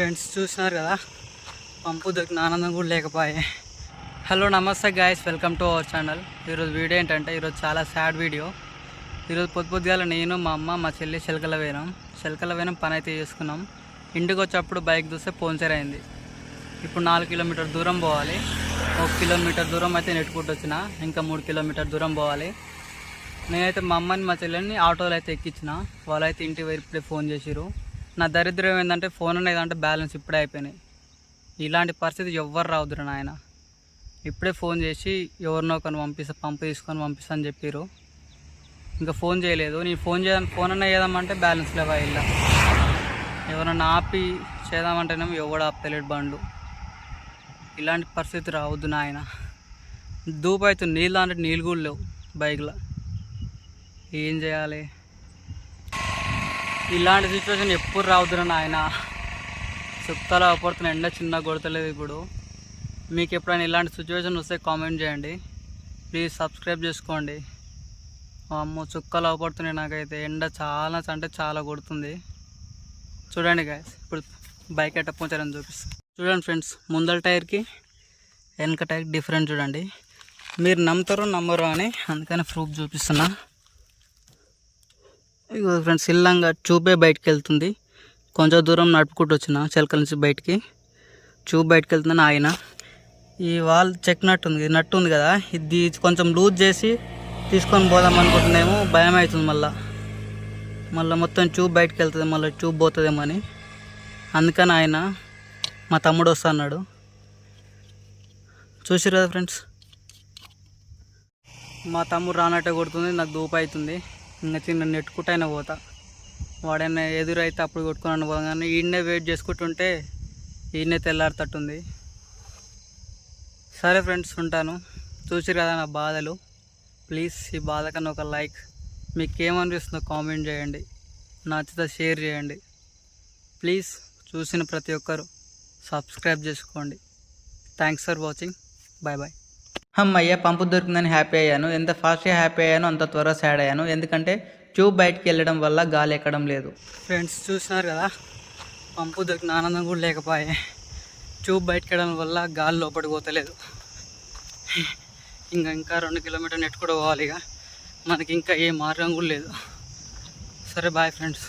Friends చూసినారు కదా? పంపు దొరికిన ఆనందం కూడా లేకపోయే. హలో నమస్తే guys welcome to our channel ఈరోజు వీడియో ఏంటంటే ఈరోజు చాలా సాడ్ వీడియో ఈరోజు పొద్దు పొద్దుగాల నేను మా అమ్మ మా చెల్లి చిలకల వేణం. చిలకల వేణం పని అయితే చేసుకున్నాం. ఇంటికి వచ్చేప్పుడు బైక్ చూస్తే పోన్చర్ అయింది. ఇప్పుడు నాలుగు కిలోమీటర్ దూరం పోవాలి. ఒక కిలోమీటర్ దూరం అయితే నెట్టుకుంటూ వచ్చిన ఇంకా మూడు కిలోమీటర్ దూరం పోవాలి. నేనైతే మా అమ్మని మా చెల్లెని ఆటోలో అయితే ఎక్కించిన. వాళ్ళైతే ఇంటి వైపు ఫోన్ చేసిరు నా దరిద్రం ఏంటంటే ఫోన్ అనేది అంటే బ్యాలెన్స్ ఇప్పుడే అయిపోయినాయి. ఇలాంటి పరిస్థితి ఎవ్వరు రావద్దురు నాయన. ఇప్పుడే ఫోన్ చేసి ఎవరినో ఒకరిని పంపిస్తా పంపు తీసుకొని పంపిస్తా అని చెప్పారు ఇంకా ఫోన్ చేయలేదు. నేను ఫోన్ చేయదాం ఫోన్ అన్న చేద్దామంటే బ్యాలెన్స్ లేవా ఇలా ఎవరన్నా ఆపి చేద్దామంటేనేమో ఎవడు ఆపుతలేడు బండ్లు. ఇలాంటి పరిస్థితి రావద్దు నాయన. దూపు అవుతుంది నీళ్ళు అంటే నీళ్ళు కూడా లేవు బైక్లో. ఏం చేయాలి? ఇలాంటి సిచ్యువేషన్ ఎప్పుడు రావద్దురా నాయన. చుక్కలు అపడుతున్న ఎండ చిన్న కొడతలేదు ఇప్పుడు. మీకు ఎప్పుడైనా ఇలాంటి సిచ్యువేషన్ వస్తే కామెంట్ చేయండి. ప్లీజ్ సబ్స్క్రైబ్ చేసుకోండి. అమ్మో చుక్కలు అవపడుతున్నాయి నాకైతే. ఎండ చాలా అంటే చాలా కొడుతుంది. చూడండి గాయస్ ఇప్పుడు బైక్ ఎట్ట పోంచారని చూపిస్తాను చూడండి ఫ్రెండ్స్ ముందల టైర్కి వెనక టైర్ డిఫరెంట్ చూడండి. మీరు నమ్ముతారు నమ్మరు అని అందుకని ప్రూఫ్ చూపిస్తున్నా. ఇగో ఫ్రెండ్స్ ఇల్లంగా చూపే బయటకు వెళ్తుంది కొంచెం దూరం నడుపుకుంటూ వచ్చిన చిలకల నుంచి బయటికి. చూపు బయటకు వెళ్తుందని ఆయన ఈ వాల్ చెక్ నట్టు ఉంది నట్టు ఉంది కదా ఇది కొంచెం లూజ్ చేసి తీసుకొని పోదాం అనుకుంటున్నామో భయం అవుతుంది మళ్ళీ. మళ్ళీ మొత్తం ట్యూబ్ బయటకు వెళ్తుంది మళ్ళీ ట్యూబ్ పోతుందేమో అని. అందుకని ఆయన మా తమ్ముడు వస్తా అన్నాడు. చూసిరు కదా ఫ్రెండ్స్? మా తమ్ముడు రానట్టే కొడుతుంది నాకు దూపు అవుతుంది. ఇంకా తిన్న నెట్టుకుంటైనా పోతా. వాడైనా ఎదురైతే అప్పుడు కొట్టుకున్నాను కానీ ఈయన్నే వెయిట్ చేసుకుంటుంటే ఈయన్నే తెల్లారుతట్టుంది. సరే ఫ్రెండ్స్ ఉంటాను. చూసి కదా నా బాధలు. ప్లీజ్ ఈ బాధ కన్నా ఒక లైక్ మీకు ఏమనిపిస్తుందో కామెంట్ చేయండి. నచ్చితే షేర్ చేయండి. ప్లీజ్ చూసిన ప్రతి ఒక్కరు సబ్స్క్రైబ్ చేసుకోండి. Thanks for watching bye bye అమ్మయ్య పంపు దొరికిందని హ్యాపీ అయ్యాను. ఎంత ఫాస్ట్గా హ్యాపీ అయ్యాను అంత త్వరగా సాడ్ అయ్యాను. ఎందుకంటే ట్యూబ్ బయటికి వెళ్ళడం వల్ల గాలి ఎక్కడం లేదు. ఫ్రెండ్స్ చూసినారు కదా? పంపు దొరికిన ఆనందం కూడా లేకపోయే. ట్యూబ్ బయటికి వెళ్ళడం వల్ల గాలి లోపలికి పోతలేదు. ఇంకా ఇంకా రెండు కిలోమీటర్ నెట్ కూడా పోవాలి ఇక. మనకి ఇంకా ఏ మార్గం కూడా లేదు. సరే బాయ్ ఫ్రెండ్స్